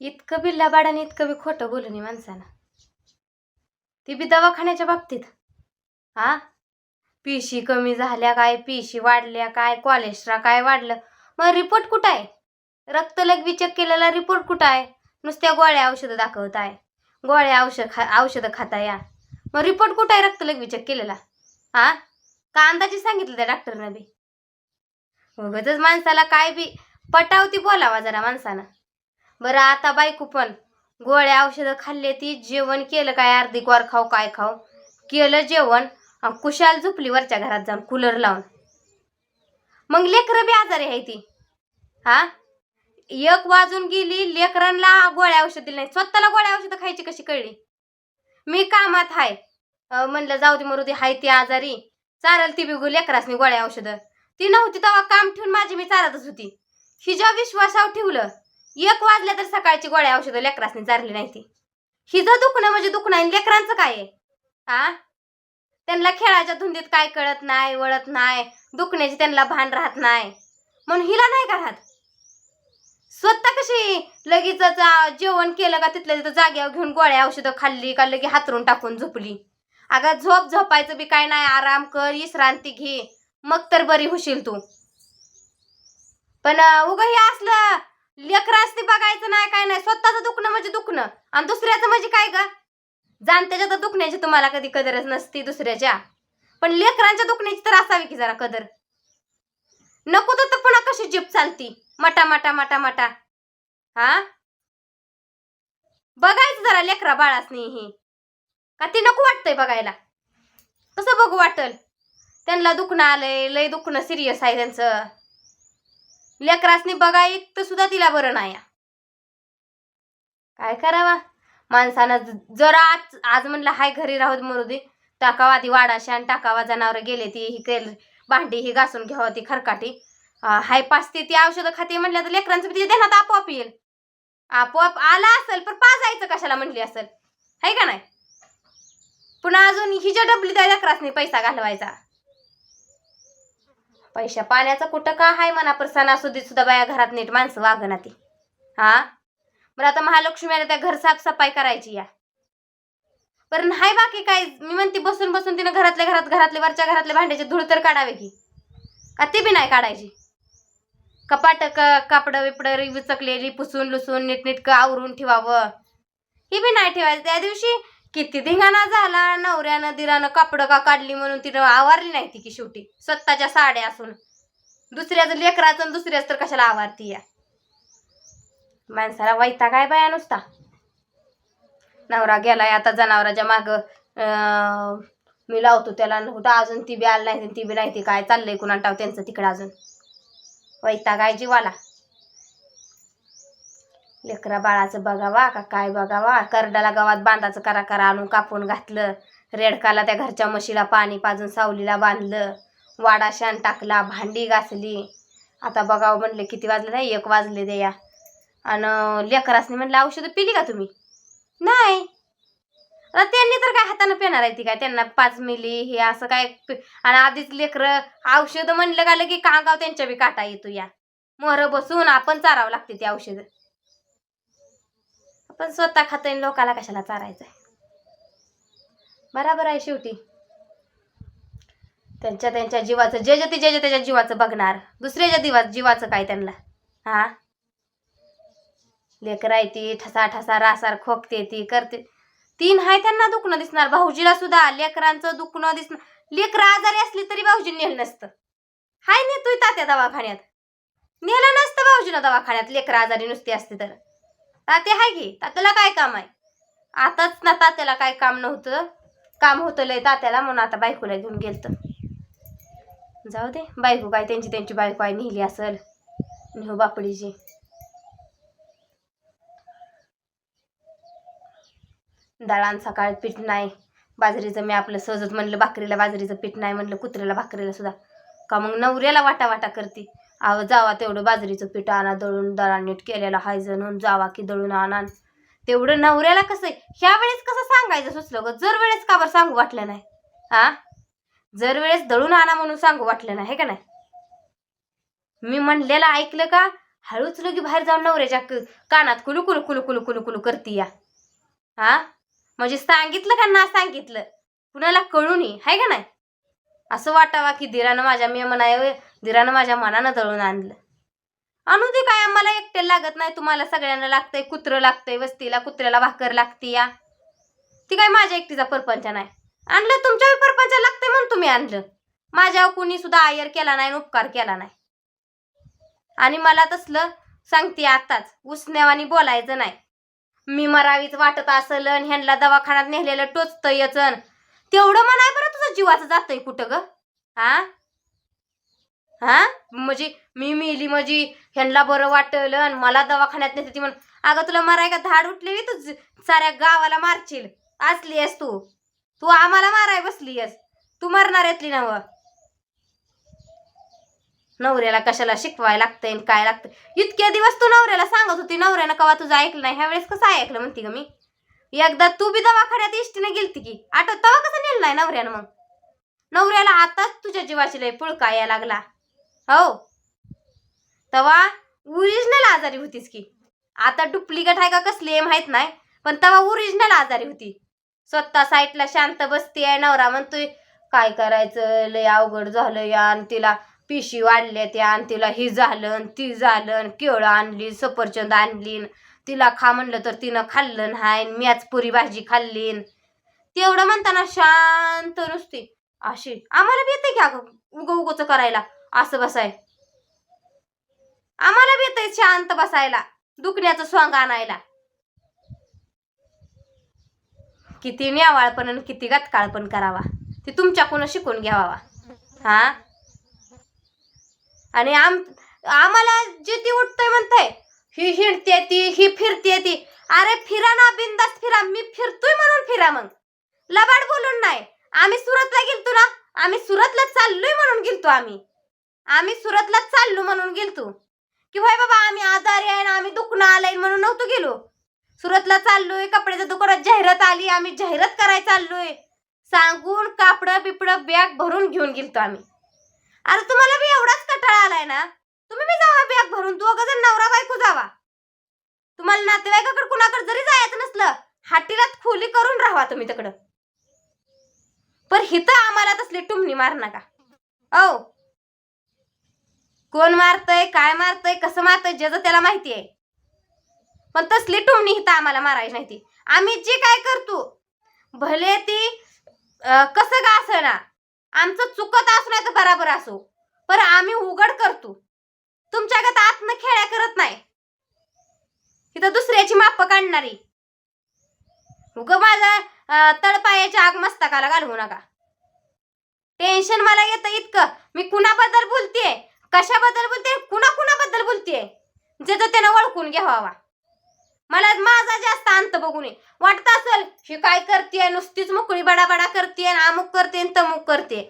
इतकं बी आणि इतकं बी खोटं बोलू नये माणसानं. ती बी दवाखान्याच्या बाबतीत. हा पिशी कमी झाल्या काय? पिशी वाढल्या काय? कोलेस्ट्रॉल काय वाढलं? मग रिपोर्ट कुठं आहे? रक्तलघवी चेक केलेला रिपोर्ट कुठं आहे? नुसत्या गोळ्या औषधं दाखवत आहे. गोळ्या औषध खा औषधं खाता या. मग रिपोर्ट कुठं आहे रक्तलघवी चेक केलेला? हा का अंदाजे सांगितलं त्या डॉक्टरनं बी? उगतच माणसाला काय बी पटावती बोलावा जरा माणसानं. बरं आता बायको पण. गोळ्या औषधं खाल्ले ती जेवण केलं काय अर्धी ग्वार खाऊ काय खाऊ? केलं जेवण कुशाल झोपली वरच्या घरात जाऊन कूलर लावून. मग लेकरं बी आजारी आहे ती. हा? एक वाजून गेली लेकरांना गोळ्या औषध दिली नाही स्वतःला गोळ्या औषधं खायची कशी कळली? मी कामात हाय. म्हणलं जाऊ दे मरू दे हाय ती आजारी. चालेल ती बिगू लेकरासनी गोळ्या औषधं. ती नव्हती तेव्हा काम ठेवून माझी मी चालतच होती. हिच्या विश्वासावर ठेवलं. एक वाजल्या तर सकाळची गोळ्या औषधं लेकरासनी चारली नाही ती. जर दुखणं म्हणजे दुखणं आणि लेकरांचं काय आहे? हा त्यांना खेळाच्या धुंदीत काय कळत नाही वळत नाही दुखण्याची त्यांना भान राहत नाही. म्हणून हिला नाही का राहत? स्वतः कशी लगेच जेवण केलं का तिथल्या तिथं जाग्यावर घेऊन गोळ्या औषधं खाल्ली का लगे हातरून टाकून झोपली? अगं झोप झोपायचं बी काय नाही आराम कर विश्रांती घे. मग तर बरी होशील तू. पण उग हे असलं लेकरं असते बघायचं नाही काय नाही. स्वतःचं दुखणं म्हणजे दुखणं. आणि दुसऱ्याचं म्हणजे काय ग? जाणत्याच्या तर दुखण्याची तुम्हाला कधी कदरच नसती दुसऱ्याच्या. पण लेकरांच्या दुखण्याची तर असावी की जरा कदर. नको तर तर पुन्हा कशी जीप चालती? मटा मटा मटा मटा. हा? बघायचं जरा लेकरा बाळासनी ही. का ती नको वाटतंय बघायला? कसं बघू वाटल? त्यांना दुखणं आलंय लय दुखणं सिरियस आहे त्यांचं. लेकरासनी बघा तर सुद्धा तिला बरं नाही. काय करावा? माणसानं जरा आज आज म्हणलं हाय घरी राहू मरू दे टाकावा ती वाडाशी आणि टाकावा जनावर गेले ती ही केल भांडी ही घासून घ्यावा ती खरकाटी. हाय पाचते ती औषधं खाते म्हणल्या तर लेकरांचं बी तिच्या देण्यात आपोआप येईल. आपोआप आला असेल पण पाजायचं कशाला म्हणली असेल. हाय का नाही? पुन्हा अजून हिच्या डबली त्या लेकरासनी पैसा घालवायचा. पैशा पाण्याचं कुठं का हाय म्हणा पर सणासुदीत सुद्धा बाया घरात नीट माणसं वागना ती. हा? बरं आता महालक्ष्मी त्या घर साफसफाई करायची या. पण नाही बाकी काय? मी म्हणते बसून बसून तिनं घरातल्या घरात घरातले वरच्या घरातले भांड्याचे धूळ तर काढावे की. का ती बी नाही काढायची? कपाट क कापडं बिपड विचकलेली पुसून लुसून नीटनीटकं आवरून ठेवावं. ही बी नाही ठेवायचं. त्या दिवशी किती धिंगाणा झाला नवऱ्यानं दिरानं कापडं का काढली म्हणून तिनं आवारली नाही ती की शेवटी. स्वतःच्या साड्या असून. दुसऱ्याचं लेकराचं आणि दुसऱ्याच तर कशाला आवारती या? माणसाला वैता काय बाया नुसता. नवरा गेलाय आता जनावराच्या माग. मी लावतो त्याला कुठं अजून ती बी आली नाही ती बी नाही ती काय चाललंय कुणाला टाव त्यांचं तिकडं अजून. वैता काय जीवाला. लेकरा बाळाचं बघावा का काय बघावा? करडाला गावात बांधाचं करा करा आणून कापून घातलं. रेडकाला त्या घरच्या म्हशीला पाणी पाजून सावलीला बांधलं. वाडा शान टाकला भांडी घासली. आता बघावं म्हणले किती वाजले नाही? एक वाजले द्या आणि लेकरासनी म्हणलं औषधं पिली का तुम्ही? नाही. आता त्यांनी तर काय हातानं पिणार आहे ती काय? त्यांना पाच मिली हे असं काय पि- आणि आधीच लेकरं औषधं म्हणलं का की कांगाव त्यांच्या बी काटा येतो या. मोहर बसून आपण चारावं लागते ती औषधं. पण स्वतः खातोय आणि लोकाला कशाला चारायचं बराबर आहे शेवटी. त्यांच्या त्यांच्या जीवाचं जे जे ते जे जे त्याच्या जीवाचं बघणार दुसऱ्याच्या दिवा जीवाचं काय त्यांना? हा? लेकर आहे ती ठसा ठसा रासार खोकते ती करते. तीन हाय त्यांना दुखणं दिसणार भाऊजीला सुद्धा लेकरांचं दुखणं दिसणार. लेकरं आजारी असली तरी भाऊजी नेलं नसतं. हाय नेतोय तात्या दवाखान्यात. नेलं नसतं भाऊजीनं दवाखान्यात लेकरं आजारी नुसती असते तर. ताते हाय की? तात्याला काय काम आहे? आताच ना तात्याला काय काम नव्हतं. काम होतं लय तात्याला म्हणून आता बायकोला घेऊन गेलतं. जाऊ दे बायको काय त्यांची त्यांची बायको आहे नेहली असल. नेहू बापडीची. दळण सकाळ पीठ नाही. बाजरीचं मी आपलं सहजच म्हणलं भाकरीला बाजरीचं पीठ नाही म्हणलं कुत्र्याला भाकरीला सुद्धा. का मग नवऱ्याला वाटा वाटा करते? अहो जावा तेवढं बाजरीचं पीठ आणा दळून दळा नीट केलेलं हाय जणून जावा की दळून आणा. तेवढं नवऱ्याला कसं आहे? ह्या वेळेस कसं सांगायचं सुचलं ग? जर वेळेस का बरं सांगू वाटलं नाही? हा? जर वेळेस दळून आणा म्हणून सांगू वाटलं नाही हे का नाही? मी म्हणलेलं ऐकलं का? हळूच लगी बाहेर जाऊन नवऱ्याच्या कानात कुलू कुलू कुलू कुलू कुलू कुलू करती या. हा? म्हणजे सांगितलं का ना सांगितलं? कुणाला कळून नये हाय का नाही? असं वाटावा की दिरानं माझ्या मी म्हणाय दिरानं माझ्या मनानं दळून आणलं. आणू दे काय आम्हाला एकट्याला लागत नाही तुम्हाला सगळ्यांना लागतंय कुत्रं लागतंय वस्तीला कुत्र्याला भाकर लागती या ती काय माझ्या एकटीचा परपंच नाही. आणलं तुमच्या परपंच लागतंय म्हणून तुम्ही आणलं. माझ्यावर कुणी सुद्धा आयर केला नाही आणि उपकार केला नाही. आणि मला तसलं सांगते आताच उसण्यावानी बोलायचं नाही. मी मरावीच वाटत असल ह्यांना दवाखान्यात नेलेलं टोचतं यचन तेवढं म्हणाय बरं तुझं जीवाचं जातंय कुठं ग? हा हा? म्हणजे मी मेली म्हणजे ह्यांना बरं वाटलं आणि मला दवाखान्यात नेते ती म्हण अगं तुला मराय का धाड उठलेली तू साऱ्या गावाला मारशील. असली आहेस तू. तू आम्हाला माराय बसली आहेस तू मरणार येतली नव नवऱ्याला कशाला शिकवायला लागतंय आणि काय लागतंय? इतके दिवस तू नवऱ्याला सांगत होती नवऱ्यानं कवा तुझं ऐकलं नाही. ह्यावेळेस कसं ऐकलं म्हणते का मी? एकदा तू बी दवाखान्यात इष्टीने गेलती की आठवत तवा कसं नेलं नाही नवऱ्यानं मग? नवऱ्याला आताच तुझ्या जीवाची लय पुळका यायला लागला. हो. तेव्हा ओरिजिनल आजारी होतीस की. आता डुप्लिकेट आहे का कसली आहे माहीत नाही पण तेव्हा ओरिजिनल आजारी होती. स्वतः साईटला शांत बसते आहे नवरा म्हणतोय काय करायचं? लय अवघड झालं या आणि तिला पिशी वाढल्या त्या आणि तिला ही झालं ती झालं केळं आणली सफरचंद आणली तिला खा म्हणलं तर तिनं खाल्लं नाही मीच म्याच पुरी भाजी खाल्ली तेवढं म्हणताना शांत नुसती. अशी आम्हाला बी येते की अगं उग उगच करायला. असं बसाय. आम्हाला बी येते शांत बसायला दुखण्याचं स्वांग आणायला. किती न्यावाळपण आणि किती गतकाळपण करावा. ते तुमच्याकडून शिकून घ्यावा. हा? आणि आम आम्हाला जे ती उठतंय म्हणताय ही हिंडते ती ही फिरते ती. अरे फिरा ना बिंदास फिरा. मी फिरतोय म्हणून फिरा मग. लबाड बोलून नाही. आम्ही सुरतला गेलतो ना आम्ही सुरतला चाललोय म्हणून गेलतो आम्ही. आम्ही सुरतला चाललो म्हणून गेलतो. की होय बाबा आम्ही आजारी आहे ना आम्ही दुखणं आलंय म्हणून नव्हतो गेलो. सुरतला चाललोय कपड्याच्या दुकानात जाहिरात आली आम्ही जाहिरात करायला चाललोय. सांगून कापडं बिपडं बॅग भरून घेऊन गेलतो आम्ही. अरे तुम्हाला बी एवढाच कटाळा आलाय ना? तुम्ही बी जावा बॅग भरून दोघं जण नवरा बायको जावा. तुम्हाला नातेवाईकाकडे कुणाकडे जरी जायचं नसलं हाटीलात खोली करून राहा तुम्ही तिकडं. पण हिथं आम्हाला तसली टुमणी मार नका. औ कोण मारतय काय मारतय कसं मारतय ज्याचं त्याला माहिती आहे. पण तसली टुमणी हिथं आम्हाला मारायची नाही ती. आम्ही जे काय करतो भले ती कसं का असं ना आमचं चुकत असू नाही तर बराबर असो पर आम्ही उघड करतो. तुमच्या गत आतनं खेळ्या करत नाही. इथं दुसऱ्याची माप काढणारी. उग माझा तळपायाच्या आग मस्तकाला घालवू नका. टेन्शन मला येतं इतकं. मी कुणाबद्दल बोलतेय? कशाबद्दल बोलते? कुणा कुणाबद्दल बोलतेय ज्याचं त्यानं ओळखून घ्यावा मला माझा जास्त अंत बघू नये वाटत असेल ही काय करते नुसतीच मोकळी बडाबडा करते अमुक करते तमुक करते.